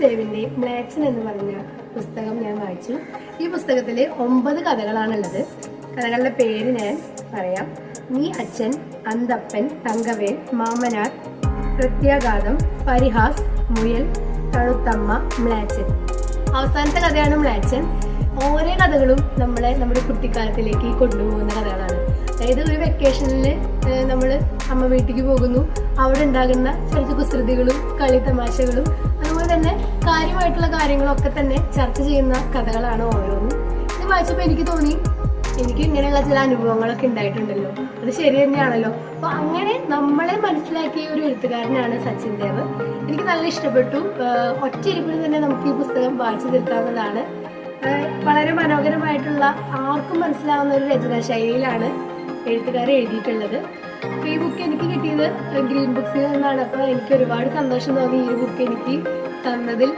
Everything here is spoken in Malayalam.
ദേവിന്റെ മ്ലാക്സൻ എന്ന് പറഞ്ഞ പുസ്തകം ഞാൻ വായിച്ചു. ഈ പുസ്തകത്തിൽ ഒമ്പത് കഥകളാണുള്ളത്. കഥകളുടെ പേര് ഞാൻ പറയാം. നീ അച്ഛൻ അന്തപ്പൻ തങ്കവേൽ മാമനാർ പ്രത്യാഘാതം പരിഹാസ് മുയൽ തഴുത്തമ്മ മ്ലാച്ചൻ. അവസാനത്തെ കഥയാണ് മ്ലാച്ചൻ. ഓരോ കഥകളും നമ്മളെ നമ്മുടെ കുട്ടിക്കാലത്തിലേക്ക് കൊണ്ടുപോകുന്ന കഥകളാണ്. അതായത് ഒരു വെക്കേഷനിൽ നമ്മൾ അമ്മ വീട്ടിലേക്ക് പോകുന്നു. അവിടെ ഉണ്ടാകുന്ന ചെറിയ കുസൃതികളും കളി തമാശകളും തന്നെ കാര്യമായിട്ടുള്ള കാര്യങ്ങളൊക്കെ തന്നെ ചർച്ച ചെയ്യുന്ന കഥകളാണ് ഓരോന്നും. ഇത് വായിച്ചപ്പോൾ എനിക്ക് തോന്നി എനിക്ക് ഇങ്ങനെയുള്ള ചില അനുഭവങ്ങളൊക്കെ ഉണ്ടായിട്ടുണ്ടല്ലോ. അത് ശരി തന്നെയാണല്ലോ. അപ്പൊ അങ്ങനെ നമ്മളെ മനസ്സിലാക്കിയ ഒരു എഴുത്തുകാരനാണ് സച്ചിൻ ദേവ്. എനിക്ക് നല്ല ഇഷ്ടപ്പെട്ടു. ഒറ്റയിരിപ്പിന് തന്നെ നമുക്ക് ഈ പുസ്തകം വായിച്ചു തീർക്കാവുന്നതാണ്. വളരെ മനോഹരമായിട്ടുള്ള ആർക്കും മനസ്സിലാവുന്ന ഒരു രചനാ ശൈലിയിലാണ് എഴുത്തുകാരെ എഴുതിയിട്ടുള്ളത്. ഈ ബുക്ക് എനിക്ക് കിട്ടിയത് ഗ്രീൻ ബുക്സിൽ നിന്നാണ്. അപ്പൊ എനിക്ക് ഒരുപാട് സന്തോഷം തോന്നി ഈ ബുക്ക് എനിക്ക്. തന്നതിൽ